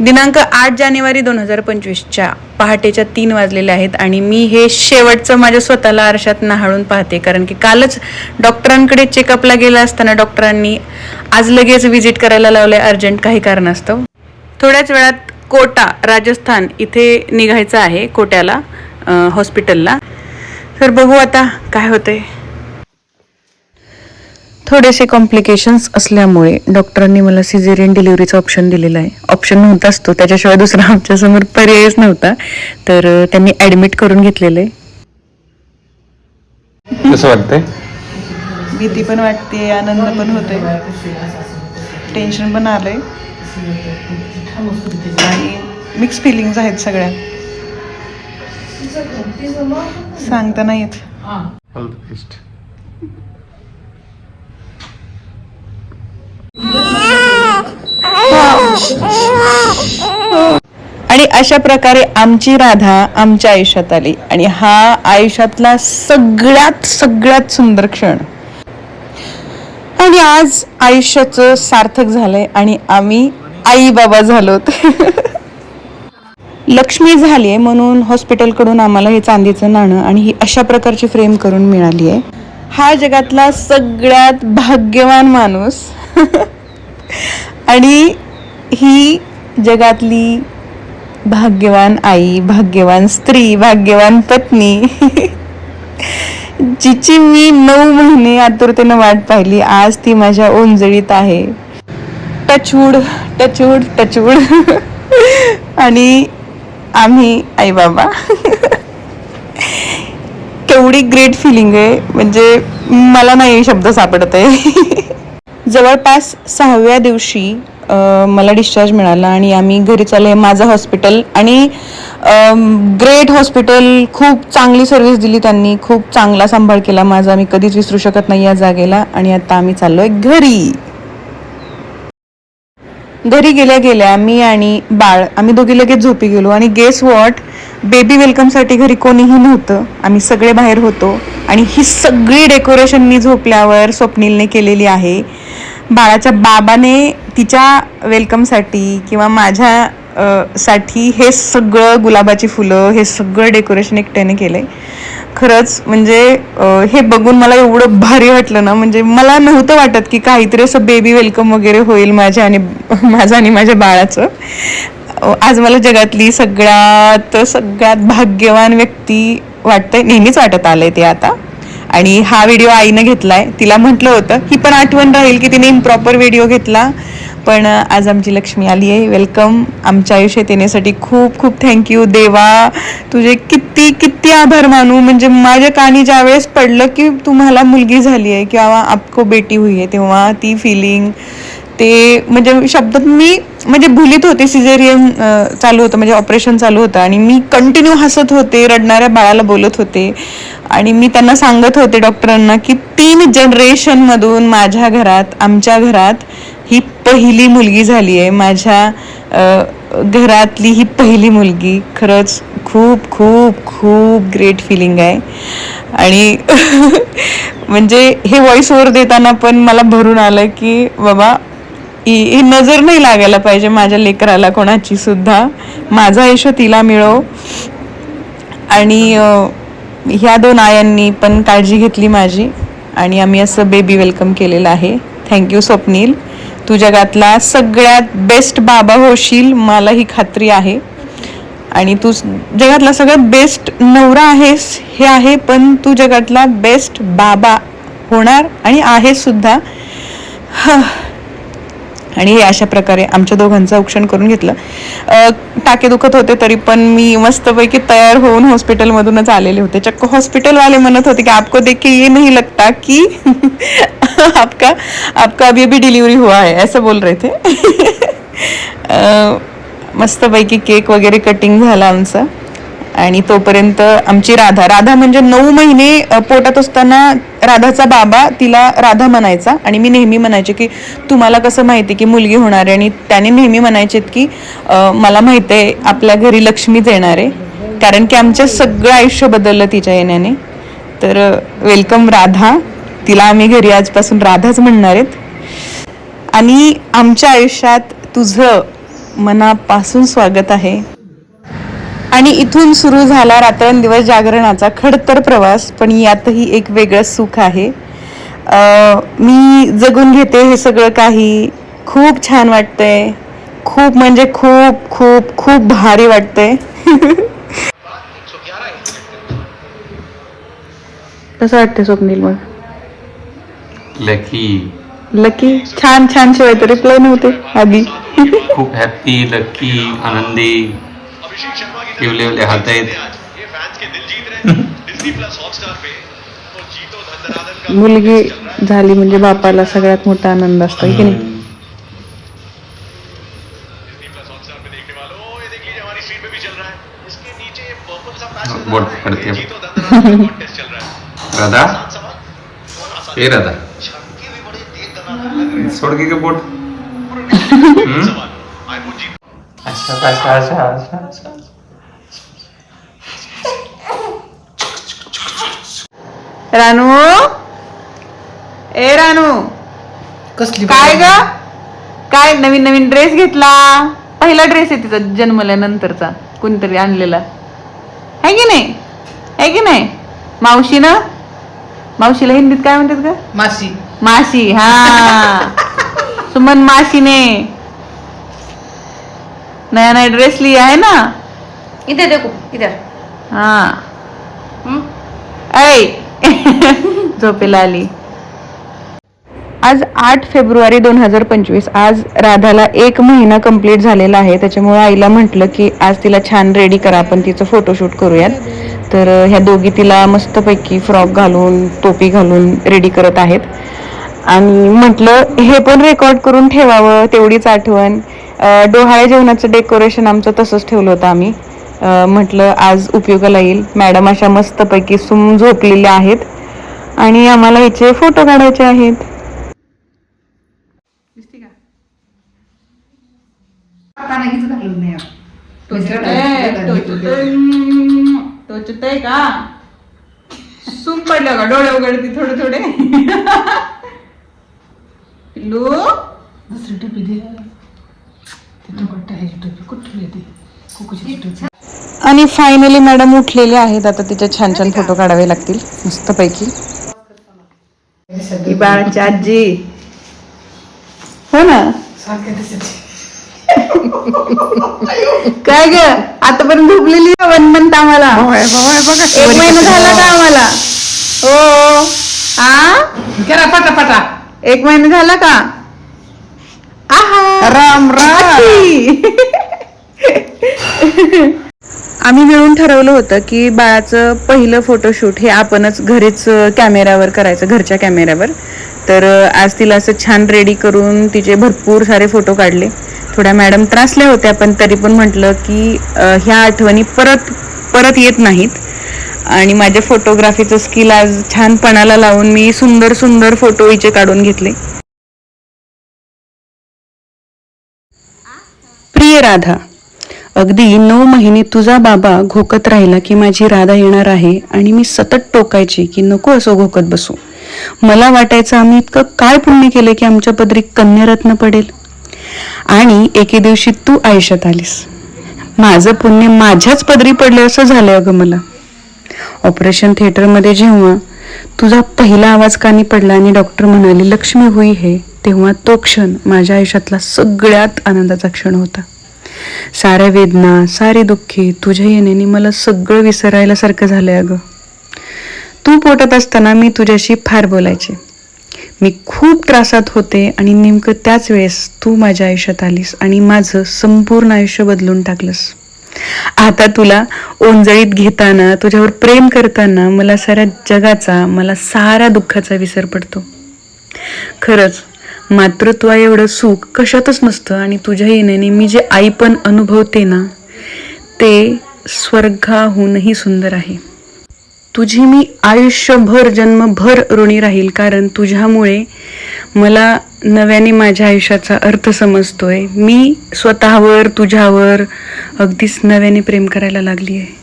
दिनांक आठ जानेवारी दोन हजार पंचवीसच्या पहाटेच्या तीन वाजलेल्या आहेत आणि मी हे शेवटचं माझ्या स्वतःला आरशात नाहाळून पाहते. कारण की कालच डॉक्टरांकडे चेकअपला गेलं असताना डॉक्टरांनी आज लगेच व्हिजिट करायला लावले अर्जंट काही कारणास्तव. थोड्याच वेळात कोटा राजस्थान इथे निघायचं आहे कोट्याला हॉस्पिटलला. तर बघू आता काय होतंय. थोडेसे कॉम्प्लिकेशन्स असल्यामुळे डॉक्टरांनी मला सिझेरियन डिलिव्हरीचा ऑप्शन दिलेला आहे. ऑप्शन नव्हताच तो. त्याच्याशिवाय दुसरा आमच्यासमोर पर्यायच नव्हता. तर त्यांनी ॲडमिट करून घेतलेलं आहे. कसं वाटतंय? भीती पण वाटते आनंद पण होतोय. टेन्शन पण आलंय. आणि मिक्स फिलिंग्स आहेत सगळ्या. सांगता नाही येत ऑल द बेस्ट आणि अशा प्रकारे आमची राधा आमच्या आयुष्यात आली. आणि हा आयुष्यातला सगळ्यात सगळ्यात सुंदर क्षण. आणि आज आयुष्याचं सार्थक झालंय आणि आम्ही आई बाबा झालोत लक्ष्मी झाली आहे म्हणून हॉस्पिटलकडून आम्हाला हे चांदीचं नाणं आणि ही अशा प्रकारची फ्रेम करून मिळाली आहे हा जगातला सगळ्यात भाग्यवान माणूस. आणि ही जगातली भाग्यवान आई भाग्यवान स्त्री भाग्यवान पत्नी जिची मी नऊ महिने आतुरतेनं वाट पाहिली आज ती माझ्या ओंजळीत आहे. टचवूड टचवूड टचवूड आणि आम्ही आई बाबा केवढी ग्रेट फिलिंग आहे. म्हणजे मला नाही शब्द सापडत आहे. जवळपास सहाव्या दिवशी मला डिस्चार्ज मिळाला आणि आम्ही घरी चालले माझं हॉस्पिटल आणि ग्रेट हॉस्पिटल खूप चांगली सर्व्हिस दिली त्यांनी. खूप चांगला सांभाळ केला माझा. मी कधीच विसरू शकत नाही या जागेला. आणि आता आम्ही चाललो आहे घरी. घरी गेल्या गेल्या मी आणि बाळ आम्ही दोघी लगेच झोपी गेलो. आणि गेस वॉट बेबी वेलकमसाठी घरी कोणीही नव्हतं. आम्ही सगळे बाहेर होतो. आणि ही सगळी डेकोरेशन मी झोपल्यावर स्वप्नीलने केलेली आहे. बाळाच्या बाबाने तिच्या वेलकमसाठी किंवा माझ्या साठी हे सगळं गुलाबाची फुलं हे सगळं डेकोरेशन एकट्याने केलं आहे खरंच म्हणजे हे बघून मला एवढं भारी वाटलं ना म्हणजे मला नव्हतं वाटत की काहीतरी असं बेबी वेलकम वगैरे होईल माझ्या आणि माझं आणि माझ्या बाळाचं. आज मला जगातली सगळ्यात सगळ्यात भाग्यवान व्यक्ती वाटतंय नेहमीच वाटत आलंय ते आता. आणि हा व्हिडिओ आईनं घेतलाय. तिला म्हटलं होतं ही पण आठवण राहील की तिने इम्प्रॉपर व्हिडिओ घेतला. पण आज आमची लक्ष्मी आली आहे. वेलकम आमच्या आयुष्यात येण्यासाठी खूप खूप थँक्यू देवा तुझे किती किती आभार मानू. म्हणजे माझ्या कानी ज्यावेळेस पडलं की तुम्हाला मुलगी झाली आहे किंवा आपको बेटी हुई आहे तेव्हा ती फिलिंग ते म्हणजे शब्दात मी म्हणजे भुलीत होते सिझेरियन चालू होतं म्हणजे ऑपरेशन चालू होतं आणि मी कंटिन्यू हसत होते रडणाऱ्या बाळाला बोलत होते. आणि मी त्यांना सांगत होते डॉक्टरांना की तीन जनरेशनमधून माझ्या घरात आमच्या घरात ही पहिली मुलगी झाली आहे. माझ्या घरातली ही पहिली मुलगी. खरंच खूप खूप खूप ग्रेट फिलिंग आहे. आणि म्हणजे हे व्हॉइस ओव्हर देताना पण मला भरून आलं की बाबा ही ही नजर नाही लागायला पाहिजे माझ्या लेकराला कोणाची सुद्धा. माझा आयुष्य तिला मिळो. आणि ह्या दोन आयांनी पण काळजी घेतली माझी. आणि आम्ही असं बेबी वेलकम केलेलं आहे. थँक्यू स्वप्नील. तू जगातला सगळ्यात बेस्ट बाबा होशील मला ही खात्री आहे. आणि तू जगातला सगळ्यात बेस्ट नवरा आहेस हे आहे पण तू जगातला बेस्ट बाबा होणार आणि आहेस सुद्धा आणि हे अशा प्रकारे आमच्या दोघांचं औक्षण करून घेतलं. टाके दुखत होते तरी पण मी मस्तपैकी तयार होऊन हॉस्पिटलमधूनच आलेले होते. चक्क हॉस्पिटलवाले म्हणत होते की आपको देख के ये नहीं लगता की आपका आपका अभी अभी डिलिव्हरी हुआ है असं बोल रहे थे. मस्तपैकी केक वगैरे कटिंग झाला आमचं. आणि तोपर्यंत आमची राधा राधा म्हणजे नऊ महिने पोटात असताना राधाचा बाबा तिला राधा म्हणायचा आणि मी नेहमी म्हणायचे की तुम्हाला कसं माहिती की मुलगी होणार आहे? आणि त्याने नेहमी म्हणायचे की मला माहिती आहे आपल्या घरी लक्ष्मीच येणार आहे. कारण की आमचं सगळं आयुष्य बदललं तिच्या येण्याने. तर वेलकम राधा. तिला आम्ही घरी आजपासून राधाच म्हणणार आहेत. आणि आमच्या आयुष्यात तुझं मनापासून स्वागत आहे. आणि इथून सुरू झाला रात्रंदिवस जागरणाचा खडतर प्रवास पण यातही एक वेगळं सुख आहे. अं, मी जगून घेते हे सगळं काही. खूप छान वाटतंय. खूप म्हणजे खूप खूप खूप भारी वाटतंय. कसं वाटतंय स्वप्नील मग? लकी लकी छान छान शिवाय तर रिप्लाय नव्हते आधी. खूप हॅप्पी लकी आनंदी. ठेवले उले हात आहेत मुलगी झाली म्हणजे बापाला सगळ्यात मोठा आनंद असतो है की नाही? बोट पकडते राधा? ए राधा। सोड की बोट? अच्छा अच्छा अच्छा अच्छा। रानू? ए रानू. कसली काय ग? काय नवीन नवीन ड्रेस घेतला? पहिला ड्रेस आहे तिचा जन्मल्यानंतरचा कोणीतरी आणलेला. आहे की नाही? आहे की नाही? मावशी ना? मावशीला हिंदीत काय म्हणतात का मासी मासी हा. सुमन मासीने नया नया ड्रेस लिया है ना? इधर देखो इधर. हा? ऐ झोपेला आली. आज आठ फेब्रुवारी दोन हजार पंचवीस. आज राधाला एक महिना कंप्लीट झालेला आहे. त्याच्यामुळे आईला म्हटलं की आज तिला छान रेडी करा आपण तिचं फोटोशूट करूयात. तर ह्या दोघी तिला मस्तपैकी फ्रॉक घालून टोपी घालून रेडी करत आहेत. आणि म्हटलं हे पण रेकॉर्ड करून ठेवावं तेवढीच आठवण. डोहाळ्या जेवणाचं डेकोरेशन आमचं तसंच ठेवलं होतं आम्ही. म्हटलं आज उपयोगाला येईल. मॅडम अशा मस्तपैकी सुम झोपलेल्या आहेत. आणि आम्हाला याचे फोटो काढायचे आहेत. का? सूम पडलं का? डोळे उघडते थोडे थोडे. पिल्लू? दुसरी टोपी दे. टोपी कुठली ती? कुकूची टोपी. आणि फायनली मॅडम उठलेले आहेत. आता तिचे छान छान फोटो काढावे लागतील. मस्तपैकी. ही बाळाची आजी. हो ना? काय ग? आतापर्यंत झोपलेली वन मंथ आम्हाला? एक महिना झाला का आम्हाला? हो. आ? करा पटा पटा एक महिना झाला का? आहा. राम आम्ही मिळून ठरवलं होतं की बाळाचं पहिलं फोटोशूट हे आपणच घरीच कॅमेऱ्यावर करायचं घरच्या कॅमेऱ्यावर तर आज तिला असं छान रेडी करून तिचे भरपूर सारे फोटो काढले. थोड्या मॅडम त्रासल्या होत्या पण तरी पण म्हटलं की ह्या आठवणी परत परत येत नाहीत. आणि माझ्या फोटोग्राफीचं स्किल आज छान पणाला लावून मी सुंदर सुंदर फोटो हिचे काढून घेतले. प्रिय राधा अगदी नऊ महिने तुझा बाबा घोकत राहिला की माझी राधा येणार आहे आणि मी सतत टोकायची की नको असो घोकत बसू. मला वाटायचं आम्ही इतकं काय पुण्य केलं की आमच्या पदरी कन्यारत्न पडेल. आणि एके दिवशी तू आयुष्यात आलीस. माझं पुण्य माझ्याच पदरी पडले असं झालंय अगं मला. ऑपरेशन थिएटरमध्ये जेव्हा तुझा पहिला आवाज कानी पडला आणि डॉक्टर म्हणाले लक्ष्मी होई हे तेव्हा तो क्षण माझ्या आयुष्यातला सगळ्यात आनंदाचा क्षण होता. साऱ्या वेदना सारे दुःखे तुझ्या येण्याने मला सगळं विसरायला सारखं झालंय अगं. तू पोटात असताना मी तुझ्याशी फार बोलायचे. मी खूप त्रासात होते आणि नेमकं त्याच वेळेस तू माझ्या आयुष्यात आलीस आणि माझं संपूर्ण आयुष्य बदलून टाकलंस. आता तुला ओंजळीत घेताना तुझ्यावर प्रेम करताना मला साऱ्या जगाचा मला साऱ्या दुःखाचा विसर पडतो. खरंच मातृत्वा एवढं सुख कशातच नसतं आणि तुझ्या येण्याने मी जे आई पण अनुभवते ना ते स्वर्गाहूनही सुंदर आहे. तुझी मी आयुष्यभर जन्मभर ऋणी राहील कारण तुझ्यामुळे मला नव्याने माझ्या आयुष्याचा अर्थ समजतोय. मी स्वतःवर तुझ्यावर अगदीच नव्याने प्रेम करायला लागली आहे